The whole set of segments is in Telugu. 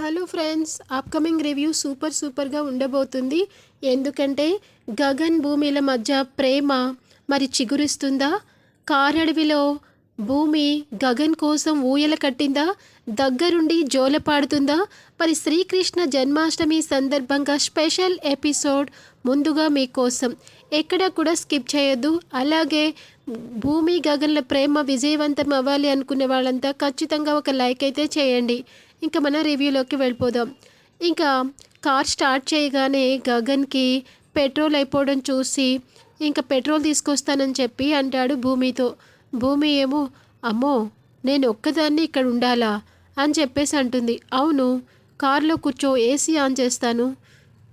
Hello friends upcoming review super సూపర్గా ఉండబోతుంది. ఎందుకంటే గగన్ భూమిల మధ్య ప్రేమ మరి చిగురిస్తుందా? కారడవిలో భూమి గగన్ కోసం ఊయల కట్టిందా? దగ్గరుండి జోల పాడుతుందా? మరి శ్రీకృష్ణ జన్మాష్టమి సందర్భంగా స్పెషల్ ఎపిసోడ్ ముందుగా మీకోసం ఎక్కడ కూడా స్కిప్ చేయొద్దు. అలాగే భూమి గగన్ల ప్రేమ విజయవంతం అవ్వాలి అనుకునే వాళ్ళంతా ఖచ్చితంగా ఒక లైక్ అయితే చేయండి. ఇంకా మన రివ్యూలోకి వెళ్ళిపోదాం. ఇంకా కార్ స్టార్ట్ చేయగానే గగన్కి పెట్రోల్ అయిపోవడం చూసి ఇంకా పెట్రోల్ తీసుకొస్తానని చెప్పి అంటాడు భూమితో. భూమి ఏమో అమ్మో నేను ఒక్కదాన్ని ఇక్కడ ఉండాలా? అని చెప్పేసి అంటుంది. అవును కార్లో కూర్చో ఏసీ ఆన్ చేస్తాను.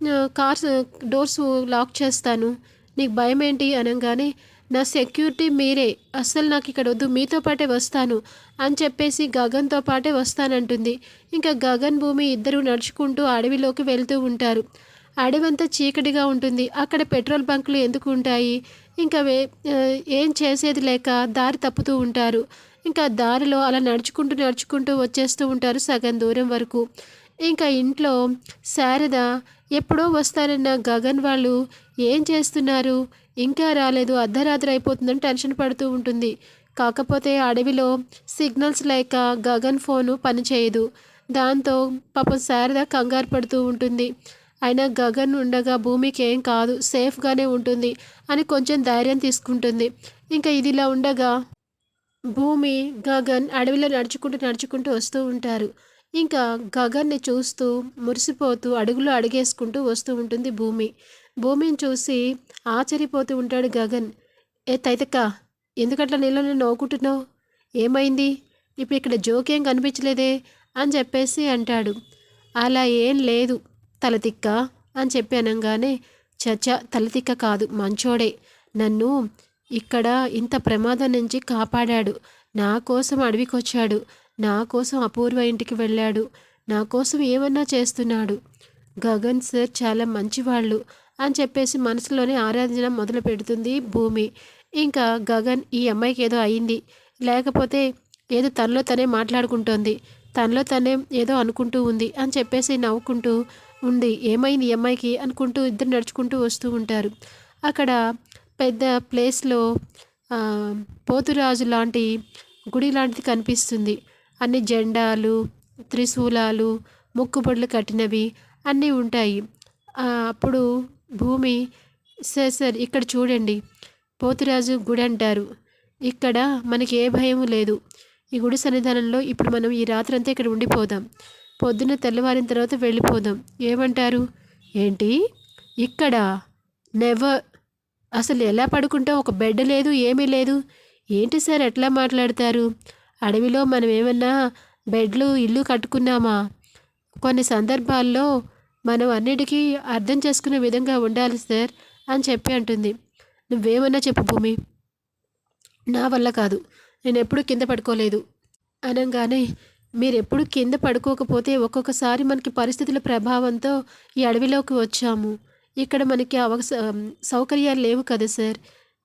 కార్ డోర్స్ లాక్ చేస్తాను. నీకు భయం ఏంటి అనగానే నా సెక్యూరిటీ మీరే. అస్సలు నాకు ఇక్కడ వద్దు. మీతో పాటే వస్తాను అని చెప్పేసి గగన్తో పాటే వస్తానంటుంది. ఇంకా గగన్ భూమి ఇద్దరు నడుచుకుంటూ అడవిలోకి వెళ్తూ ఉంటారు. అడవంతా చీకటిగా ఉంటుంది. అక్కడ పెట్రోల్ బంకులు ఎందుకు ఉంటాయి? ఇంకా వే ఏం చేసేది లేక దారి తప్పుతూ ఉంటారు. ఇంకా దారిలో అలా నడుచుకుంటూ నడుచుకుంటూ వచ్చేస్తూ ఉంటారు సగం దూరం వరకు. ఇంకా ఇంట్లో శారద ఎప్పుడో వస్తారన్న గగన్ వాళ్ళు ఏం చేస్తున్నారు? ఇంకా రాలేదు అర్ధరాత్రి అయిపోతుందని టెన్షన్ పడుతూ ఉంటుంది. కాకపోతే అడవిలో సిగ్నల్స్ లేక గగన్ ఫోను పనిచేయదు దాంతో పాపం శారద కంగారు పడుతూ ఉంటుంది. అయినా గగన్ ఉండగా భూమికి ఏం కాదు సేఫ్గానే ఉంటుంది అని కొంచెం ధైర్యం తీసుకుంటుంది. ఇంకా ఇదిలా ఉండగా భూమి గగన్ అడవిలో నడుచుకుంటూ నడుచుకుంటూ వస్తూ ఉంటారు. ఇంకా గగన్ని చూస్తూ మురిసిపోతూ అడుగులు అడిగేసుకుంటూ వస్తూ ఉంటుంది భూమి. భూమిని చూసి ఆచరిపోతూ ఉంటాడు గగన్. ఏ తైతక్క ఎందుకట్లా నీళ్ళని నవ్వుకుంటున్నావు ఏమైంది? ఇప్పుడు ఇక్కడ జోకేం కనిపించలేదే? అని చెప్పేసి అంటాడు. అలా ఏం లేదు తలతిక్క అని చెప్పి అనగానే చచ్చ తలతిక్క కాదు మంచోడే. నన్ను ఇక్కడ ఇంత ప్రమాదం నుంచి కాపాడాడు. నా కోసం అడవికొచ్చాడు. నా కోసం అపూర్వ ఇంటికి వెళ్ళాడు. నా కోసం ఏమన్నా చేస్తున్నాడు? గగన్ సార్ చాలా మంచివాళ్ళు అని చెప్పేసి మనసులోనే ఆరాధన మొదలు పెడుతుంది భూమి. ఇంకా గగన్ ఈ అమ్మాయికి ఏదో అయింది. లేకపోతే ఏదో తనలో తనే మాట్లాడుకుంటోంది. తనలో తనే ఏదో అనుకుంటూ ఉంది అని చెప్పేసి నవ్వుకుంటూ ఉంది ఏమైంది ఈ అమ్మాయికి అనుకుంటూ ఇద్దరు నడుచుకుంటూ వస్తూ ఉంటారు. అక్కడ పెద్ద ప్లేస్లో పోతురాజు లాంటి గుడి లాంటిది కనిపిస్తుంది. అన్ని జెండాలు త్రిశూలాలు ముక్కుపొడులు కట్టినవి అన్నీ ఉంటాయి. అప్పుడు భూమి సార్ సార్ ఇక్కడ చూడండి. పోతురాజు గుడి అంటారు. ఇక్కడ మనకి ఏ భయం లేదు. ఈ గుడి సన్నిధానంలో ఇప్పుడు మనం ఈ రాత్రంతా ఇక్కడ ఉండిపోదాం. పొద్దున్న తెల్లవారిన తర్వాత వెళ్ళిపోదాం. ఏమంటారు? ఏంటి? ఇక్కడ నెవర్ అసలు ఎలా పడుకుంటాం? ఒక బెడ్ లేదు ఏమీ లేదు. ఏంటి సార్ ఎట్లా మాట్లాడతారు? అడవిలో మనం ఏమన్నా బెడ్లు ఇల్లు కట్టుకున్నామా? కొన్ని సందర్భాల్లో మనం అన్నిటికీ అర్థం చేసుకునే విధంగా ఉండాలి సార్ అని చెప్పి అంటుంది. నువ్వేమన్నా చెప్పు భూమి. నా వల్ల కాదు. నేను ఎప్పుడూ కింద పడుకోలేదు. అనగానే మీరు ఎప్పుడు కింద పడుకోకపోతే ఒక్కొక్కసారి మనకి పరిస్థితుల ప్రభావంతో ఈ అడవిలోకి వచ్చాము. ఇక్కడ మనకి అవస సౌకర్యాలు లేవు కదా సార్.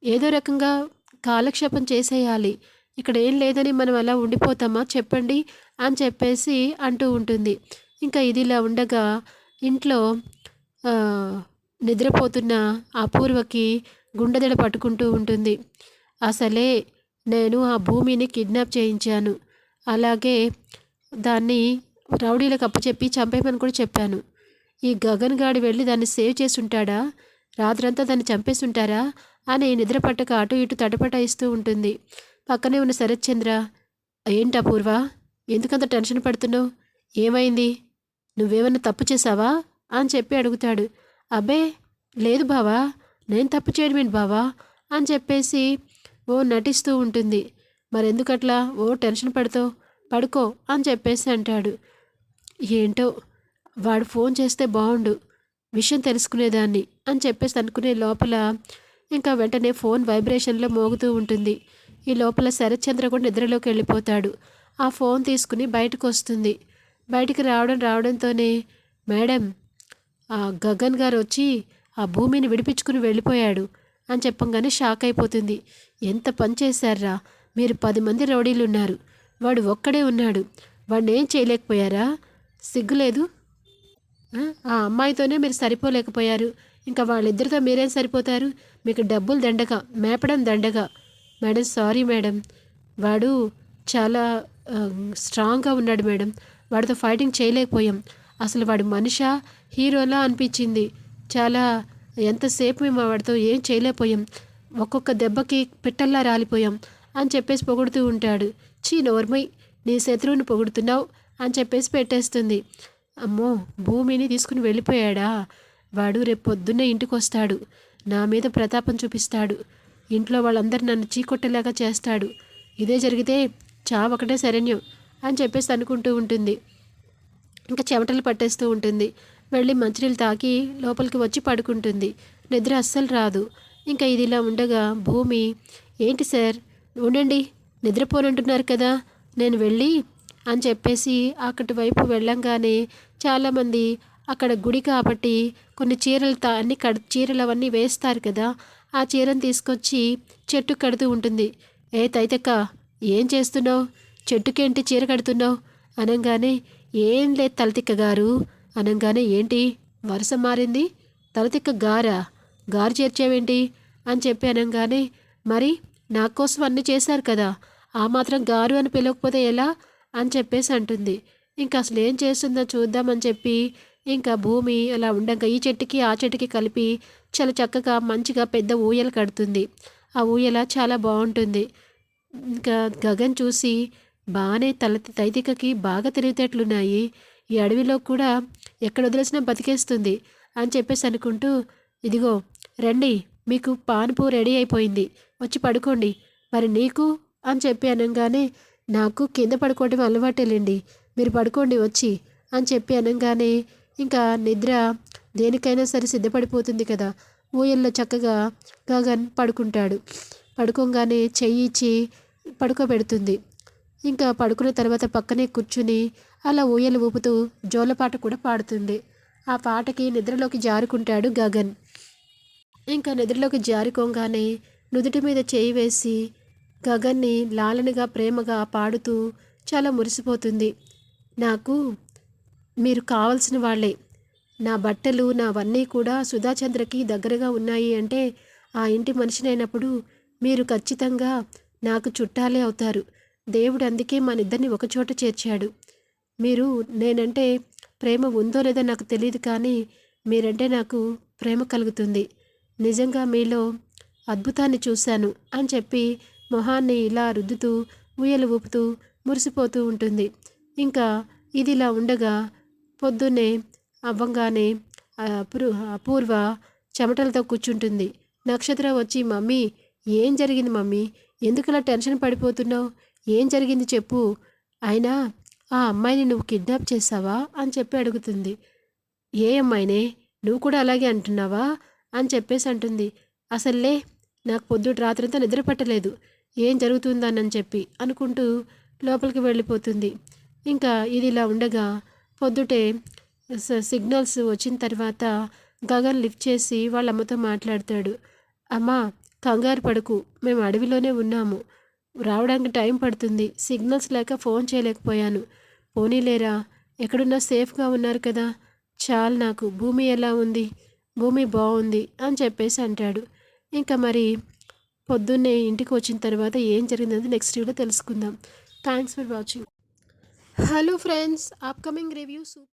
ఏదో రకంగా కాలక్షేపం చేసేయాలి. ఇక్కడ ఏం లేదని మనం అలా ఉండిపోతామా? చెప్పండి అని చెప్పేసి అంటూ ఉంటుంది. ఇంకా ఇది ఇలా ఉండగా ఇంట్లో ఆ, నిద్రపోతున్న అపూర్వకి గుండెదడ పట్టుకుంటూ ఉంటుంది. అసలే నేను ఆ భూమిని కిడ్నాప్ చేయించాను. అలాగే దాన్ని రౌడీలకు అప్పచెప్పి చంపేయమని కూడా చెప్పాను. ఈ గగన్ గాడి వెళ్ళి దాన్ని సేవ్ చేసి ఉంటాడా రాత్రంతా దాన్ని చంపేసి ఉంటారా అని నిద్ర పట్టక అటు ఇటు తటపటాయిస్తూ ఉంటుంది. పక్కనే ఉన్న శరత్చంద్ర ఏంటా ఏంటి అపూర్వ? ఎందుకంత టెన్షన్ పడుతున్నావు? ఏమైంది? నువ్వేమన్నా తప్పు చేసావా అని చెప్పి అడుగుతాడు. అబ్బే లేదు బావా నేను తప్పు చేయడం ఏంటి బావా? అని చెప్పేసి ఓ నటిస్తూ ఉంటుంది. మరెందుకట్లా? ఓ టెన్షన్ పడుతావు? పడుకో అని చెప్పేసి అంటాడు. ఏంటో? వాడు ఫోన్ చేస్తే బాగుండు విషయం తెలుసుకునేదాన్ని అని చెప్పేసి అనుకునే లోపల ఇంకా వెంటనే ఫోన్ వైబ్రేషన్లో మోగుతూ ఉంటుంది. ఈ లోపల శరత్చంద్ర కూడా నిద్రలోకి వెళ్ళిపోతాడు. ఆ ఫోన్ తీసుకుని బయటకు వస్తుంది. బయటికి రావడం రావడంతోనే మేడం ఆ గగన్ గారు వచ్చి ఆ భూమిని విడిపించుకుని వెళ్ళిపోయాడు అని చెప్పంగానే షాక్ అయిపోతుంది. ఎంత పని చేశారా? మీరు పది మంది రౌడీలు ఉన్నారు. వాడు ఒక్కడే ఉన్నాడు. వాడిని ఏం చేయలేకపోయారా? సిగ్గులేదు? ఆ, ఆ అమ్మాయితోనే మీరు సరిపోలేకపోయారు. ఇంకా వాళ్ళిద్దరితో మీరేం సరిపోతారు? మీకు డబ్బులు దండగా మేపడం దండగా. Madam sorry madam. వాడు చాలా స్ట్రాంగ్గా ఉన్నాడు మేడం. వాడితో ఫైటింగ్ చేయలేకపోయాం. అసలు వాడి మనిషా హీరోలా అనిపించింది. చాలా ఎంతసేపు మేము వాడితో ఏం చేయలేకపోయాం. ఒక్కొక్క దెబ్బకి పిట్టల్లా రాలిపోయాం అని చెప్పేసి పొగుడుతూ ఉంటాడు. చీ నోర్మై నీ శత్రువుని పొగుడుతున్నావు అని చెప్పేసి పెట్టేస్తుంది. అమ్మో భూమిని తీసుకుని వెళ్ళిపోయాడా? వాడు రేపు పొద్దున్నే ఇంటికి వస్తాడు నా మీద ప్రతాపం చూపిస్తాడు. ఇంట్లో వాళ్ళందరూ నన్ను చీకొట్టేలాగా చేస్తాడు. ఇదే జరిగితే చావు ఒకటే శరణ్యం అని చెప్పేసి అనుకుంటూ ఉంటుంది. ఇంకా చెమటలు పట్టేస్తూ ఉంటుంది. వెళ్ళి మంచినీళ్ళు తాకి లోపలికి వచ్చి పడుకుంటుంది. నిద్ర అస్సలు రాదు. ఇంకా ఇది ఇలా ఉండగా భూమి ఏంటి సార్? ఉండండి. నిద్రపోనంటున్నారు కదా. నేను వెళ్ళి అని చెప్పేసి అక్కడి వైపు వెళ్ళంగానే చాలామంది అక్కడ గుడి కాబట్టి కొన్ని చీరలు తా అన్ని కడ్ చీరలు అవన్నీ వేస్తారు కదా. ఆ చీరను తీసుకొచ్చి చెట్టు కడుతూ ఉంటుంది. ఏ తైతక్క ఏం చేస్తున్నావు? చెట్టుకేంటి చీర కడుతున్నావు? అనగానే ఏం లేదు తలతిక్క గారు. అనగానే ఏంటి? వరుస మారింది? తలతిక్క గారా? గారు చేర్చావేంటి? అని చెప్పి అనగానే మరి నా కోసం అన్నీ చేశారు కదా ఆ మాత్రం గారు అని పిలవకపోతే ఎలా? అని చెప్పేసి అంటుంది. ఇంకా అసలు ఏం చేస్తుందో చూద్దామని చెప్పి ఇంకా భూమి అలా ఉండగా ఈ చెట్టుకి ఆ చెట్టుకి కలిపి చాలా చక్కగా మంచిగా పెద్ద ఊయల కడుతుంది. ఆ ఊయల చాలా బాగుంటుంది. ఇంకా గగన్ చూసి బాగానే తల తైతికకి బాగా తెలివితేటలున్నాయి ఈ అడవిలో కూడా ఎక్కడ వదిలేసినా బతికేస్తుంది అని చెప్పేసి అనుకుంటూ ఇదిగో రండి మీకు పానుపు రెడీ అయిపోయింది. వచ్చి పడుకోండి. మరి నీకు? అని చెప్పి అనగానే నాకు కింద పడుకోవడం అలవాటేలేండి. మీరు పడుకోండి వచ్చి. అని చెప్పి అనగానే ఇంకా నిద్ర దేనికైనా సరే సిద్ధపడిపోతుంది కదా. ఊయల్లో చక్కగా గగన్ పడుకుంటాడు. పడుకోగానే చెయ్యి ఇచ్చి పడుకోబెడుతుంది. ఇంకా పడుకున్న తర్వాత పక్కనే కూర్చుని అలా ఊయలు ఊపుతూ జోలపాట కూడా పాడుతుంది. ఆ పాటకి నిద్రలోకి జారుకుంటాడు గగన్. ఇంకా నిద్రలోకి జారుకోగానే నుదుటి మీద చేయి వేసి గగన్ని లాలనగా ప్రేమగా పాడుతూ చాలా మురిసిపోతుంది. నాకు మీరు కావలసిన వాళ్ళే. నా బట్టలు నావన్నీ కూడా సుధాచంద్రకి దగ్గరగా ఉన్నాయి అంటే ఆ ఇంటి మనిషినైనప్పుడు మీరు ఖచ్చితంగా నాకు చుట్టాలే అవుతారు. దేవుడు అందుకే మన ఇద్దరిని ఒకచోట చేర్చాడు. మీరు నేనంటే ప్రేమ ఉందో లేదో నాకు తెలియదు కానీ మీరంటే నాకు ప్రేమ కలుగుతుంది. నిజంగా మీలో అద్భుతాన్ని చూశాను అని చెప్పి మొహాన్ని ఇలా రుద్దుతూ ఉయ్యలు ఊపుతూ మురిసిపోతూ ఉంటుంది. ఇంకా ఇది ఇలా ఉండగా పొద్దున్నే అవ్వంగానే అపూర్ అపూర్వ చెమటలతో కూర్చుంటుంది. నక్షత్ర వచ్చి మమ్మీ ఏం జరిగింది మమ్మీ? ఎందుకు టెన్షన్ పడిపోతున్నావు? ఏం జరిగింది చెప్పు. అయినా ఆ అమ్మాయిని నువ్వు కిడ్నాప్ చేసావా? అని చెప్పి అడుగుతుంది. ఏ అమ్మాయినే? నువ్వు కూడా అలాగే అంటున్నావా? అని చెప్పేసి అంటుంది. అసలే నాకు పొద్దుట రాత్రంతా నిద్ర పట్టలేదు. ఏం జరుగుతుందానని చెప్పి అనుకుంటూ లోపలికి వెళ్ళిపోతుంది. ఇంకా ఇది ఇలా ఉండగా పొద్దుటే స- సిగ్నల్స్ వచ్చిన తర్వాత గగన్ లిఫ్ట్ చేసి వాళ్ళ అమ్మతో మాట్లాడతాడు. అమ్మా కంగారు పడకు మేము అడవిలోనే ఉన్నాము. రావడానికి టైం పడుతుంది. సిగ్నల్స్ లేక ఫోన్ చేయలేకపోయాను. పోనీలేరా ఎక్కడున్నా సేఫ్గా ఉన్నారు కదా. చాలు నాకు భూమి ఎలా ఉంది? భూమి బాగుంది అని చెప్పేసి అంటాడు. ఇంకా మరి పొద్దున్నే ఇంటికి వచ్చిన తర్వాత ఏం జరిగిందని నెక్స్ట్ వీడియో తెలుసుకుందాం. Thanks for watching hello friends upcoming review